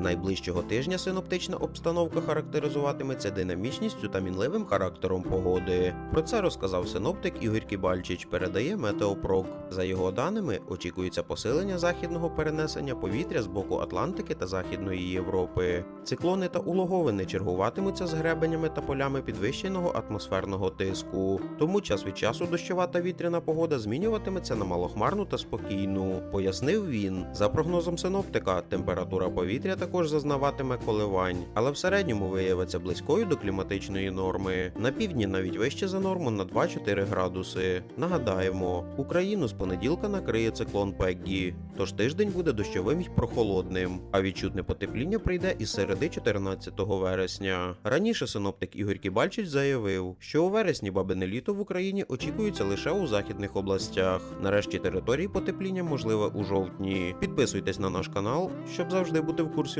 Найближчого тижня синоптична обстановка характеризуватиметься динамічністю та мінливим характером погоди. Про це розказав синоптик Ігор Кібальчич, передає Метеопрок. За його даними, очікується посилення західного перенесення повітря з боку Атлантики та Західної Європи. Циклони та улоговини чергуватимуться з гребенями та полями підвищеного атмосферного тиску. Тому час від часу дощова та вітряна погода змінюватиметься на малохмарну та спокійну, пояснив він. За прогнозом синоптика, температура повітря також зазнаватиме коливань, але в середньому виявиться близькою до кліматичної норми. На півдні навіть вище за норму на 2-4 градуси. Нагадаємо, Україну з понеділка накриє циклон Пеггі, тож тиждень буде дощовим й прохолодним, а відчутне потепління прийде із середи 14 вересня. Раніше синоптик Ігор Кібальчич заявив, що у вересні бабине літо в Україні очікується лише у західних областях. Нарешті території потепління можливе у жовтні. Підписуйтесь на наш канал, щоб завжди бути в курсі